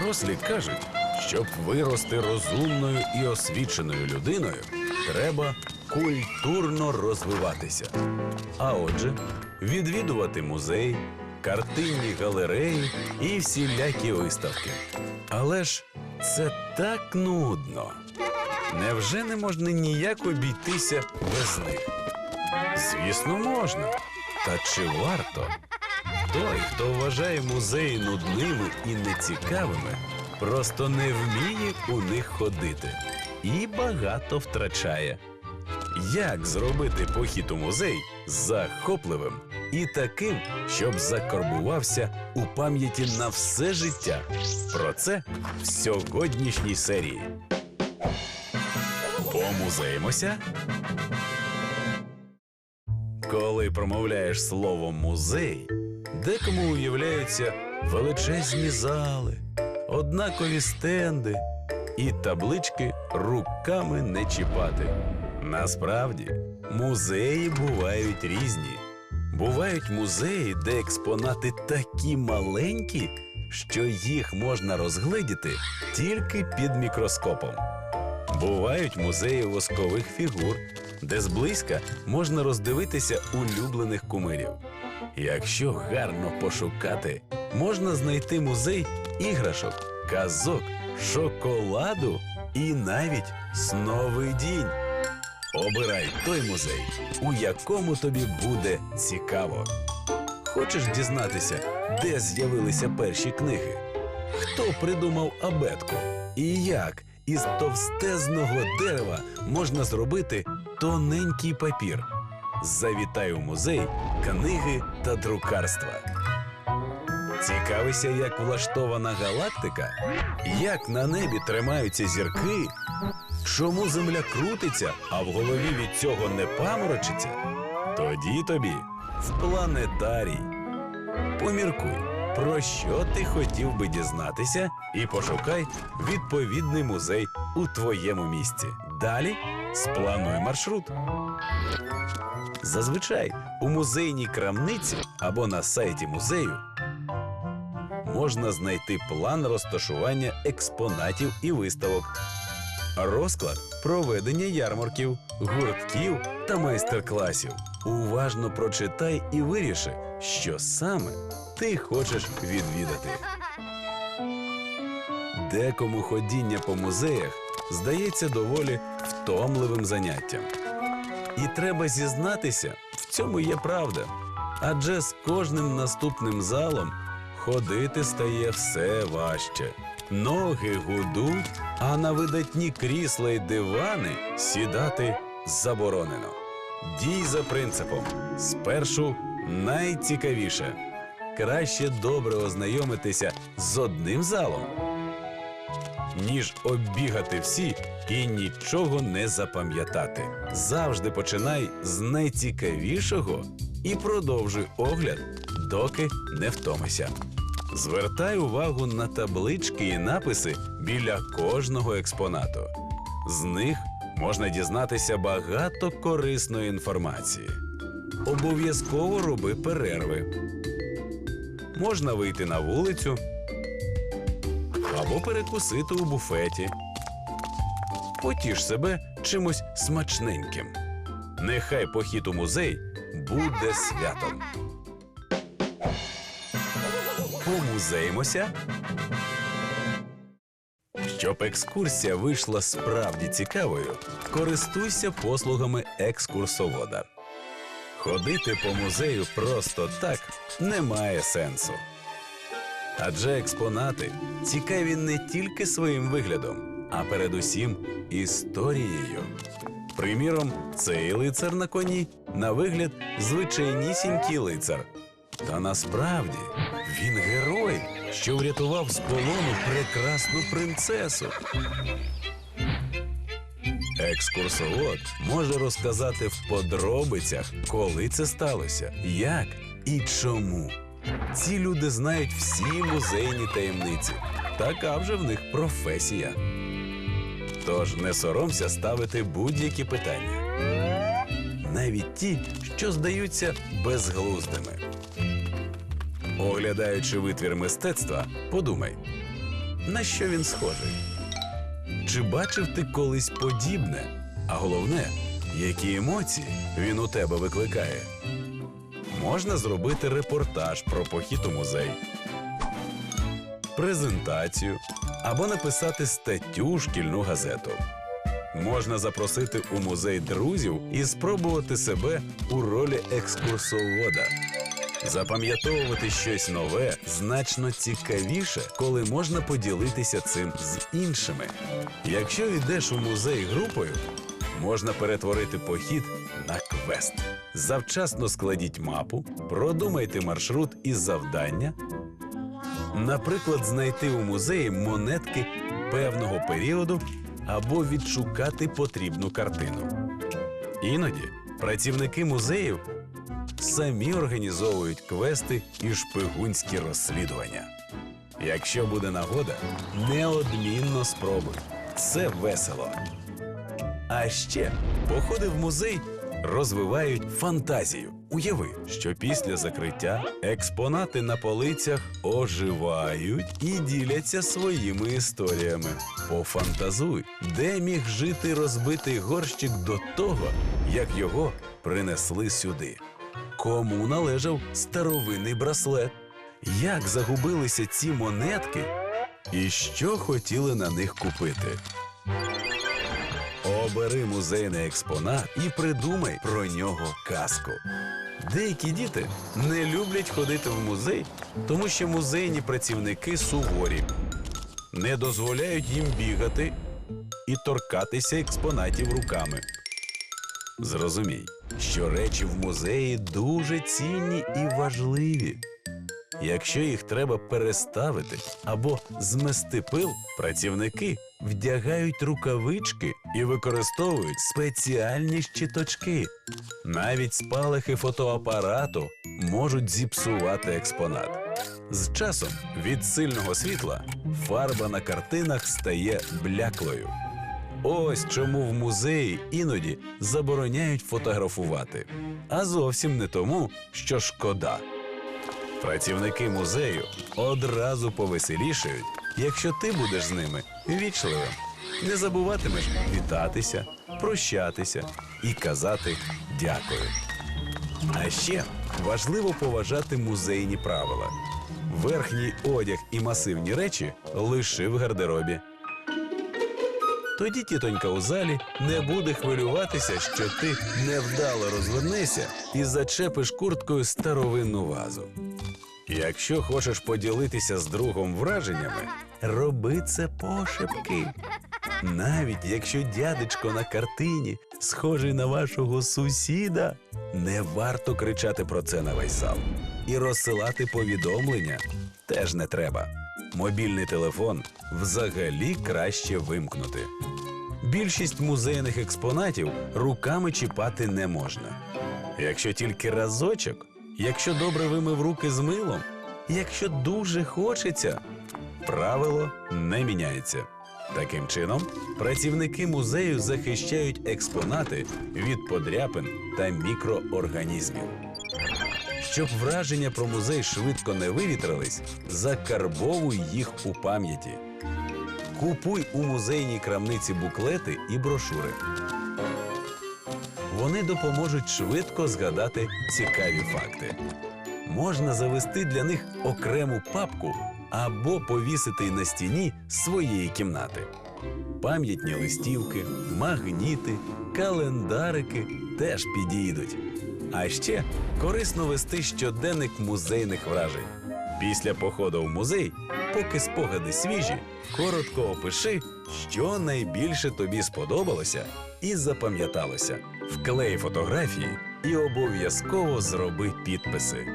Дорослі кажуть, щоб вирости розумною і освіченою людиною, треба культурно розвиватися. А отже, відвідувати музей, картинні галереї і всілякі виставки. Але ж це так нудно. Невже не можна ніяк обійтися без них? Звісно, можна. Та чи варто? Той, хто вважає музеї нудними і нецікавими, просто не вміє у них ходити і багато втрачає. Як зробити похід у музей захопливим і таким, щоб закарбувався у пам'яті на все життя? Про це в сьогоднішній серії. Помузеїмося. Коли промовляєш слово музей, декому уявляються величезні зали, однакові стенди і таблички руками не чіпати. Насправді, музеї бувають різні. Бувають музеї, де експонати такі маленькі, що їх можна розгледіти тільки під мікроскопом. Бувають музеї воскових фігур, де зблизька можна роздивитися улюблених кумирів. Якщо гарно пошукати, можна знайти музей іграшок, казок, шоколаду і навіть сновидінь. Обирай той музей, у якому тобі буде цікаво. Хочеш дізнатися, де з'явилися перші книги? Хто придумав абетку? І як із товстезного дерева можна зробити тоненький папір? Завітай у музей книги та друкарства. Цікавися, як влаштована галактика, як на небі тримаються зірки, чому земля крутиться, а в голові від цього не паморочиться? Тоді тобі в планетарій. Поміркуй, про що ти хотів би дізнатися, і пошукай відповідний музей у твоєму місці. Далі сплануй маршрут. Зазвичай у музейній крамниці або на сайті музею можна знайти план розташування експонатів і виставок, розклад проведення ярмарків, гуртків та майстер-класів. Уважно прочитай і виріши, що саме ти хочеш відвідати. Декому ходіння по музеях здається доволі втомливим заняттям. І треба зізнатися, в цьому є правда. Адже з кожним наступним залом ходити стає все важче. Ноги гудуть, а на видатні крісла й дивани сідати заборонено. Дій за принципом: спершу найцікавіше. Краще добре ознайомитися з одним залом, ніж оббігати всі і нічого не запам'ятати. Завжди починай з найцікавішого і продовжуй огляд, доки не втомишся. Звертай увагу на таблички і написи біля кожного експонату. З них можна дізнатися багато корисної інформації. Обов'язково роби перерви. Можна вийти на вулицю або перекусити у буфеті. Потіш себе чимось смачненьким. Нехай похід у музей буде святом. Помузеїмося. Щоб екскурсія вийшла справді цікавою, користуйся послугами екскурсовода. Ходити по музею просто так немає сенсу. Адже експонати цікаві не тільки своїм виглядом, а передусім історією. Приміром, цей лицар на коні на вигляд звичайнісінький лицар. Та насправді він герой, що врятував з полону прекрасну принцесу. Екскурсовод може розказати в подробицях, коли це сталося, як і чому. Ці люди знають всі музейні таємниці. Така вже в них професія. Тож не соромся ставити будь-які питання. Навіть ті, що здаються безглуздими. Оглядаючи витвір мистецтва, подумай, на що він схожий? Чи бачив ти колись подібне? А головне, які емоції він у тебе викликає? Можна зробити репортаж про похід у музей, презентацію або написати статтю шкільну газету. Можна запросити у музей друзів і спробувати себе у ролі екскурсовода. Запам'ятовувати щось нове значно цікавіше, коли можна поділитися цим з іншими. Якщо йдеш у музей групою, можна перетворити похід на квест. Завчасно складіть мапу, продумайте маршрут і завдання. Наприклад, знайти у музеї монетки певного періоду або відшукати потрібну картину. Іноді працівники музеїв самі організовують квести і шпигунські розслідування. Якщо буде нагода, неодмінно спробуй. Це весело. А ще походи в музей розвивають фантазію. Уяви, що після закриття експонати на полицях оживають і діляться своїми історіями. Пофантазуй, де міг жити розбитий горщик до того, як його принесли сюди. Кому належав старовинний браслет? Як загубилися ці монетки? І що хотіли на них купити? Обери музейний експонат і придумай про нього казку. Деякі діти не люблять ходити в музей, тому що музейні працівники суворі, не дозволяють їм бігати і торкатися експонатів руками. Зрозумій, що речі в музеї дуже цінні і важливі. Якщо їх треба переставити або змести пил, працівники вдягають рукавички і використовують спеціальні щиточки. Навіть спалахи фотоапарату можуть зіпсувати експонат. З часом від сильного світла фарба на картинах стає бляклою. Ось чому в музеї іноді забороняють фотографувати, а зовсім не тому, що шкода. Працівники музею одразу повеселішають, якщо ти будеш з ними вічливим. Не забуватимеш вітатися, прощатися і казати дякую. А ще важливо поважати музейні правила. Верхній одяг і масивні речі лиши в гардеробі. Тоді тітонька у залі не буде хвилюватися, що ти невдало розвернешся і зачепиш курткою старовинну вазу. Якщо хочеш поділитися з другом враженнями, роби це пошепки. Навіть якщо дядечко на картині схожий на вашого сусіда, не варто кричати про це на весь зал. І розсилати повідомлення теж не треба. Мобільний телефон взагалі краще вимкнути. Більшість музейних експонатів руками чіпати не можна. Якщо тільки разочок, якщо добре вимив руки з милом, якщо дуже хочеться, правило не міняється. Таким чином, працівники музею захищають експонати від подряпин та мікроорганізмів. Щоб враження про музей швидко не вивітрились, закарбовуй їх у пам'яті. Купуй у музейній крамниці буклети і брошури. Вони допоможуть швидко згадати цікаві факти. Можна завести для них окрему папку або повісити на стіні своєї кімнати. Пам'ятні листівки, магніти, календарики теж підійдуть. А ще корисно вести щоденник музейних вражень. Після походу в музей, поки спогади свіжі, коротко опиши, що найбільше тобі сподобалося і запам'яталося. Вклей фотографії і обов'язково зроби підписи.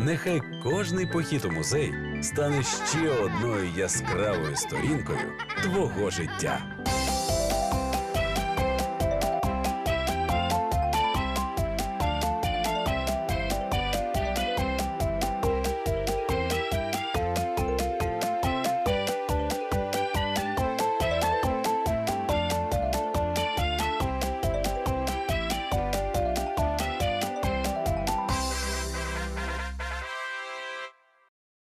Нехай кожний похід у музей стане ще одною яскравою сторінкою твого життя.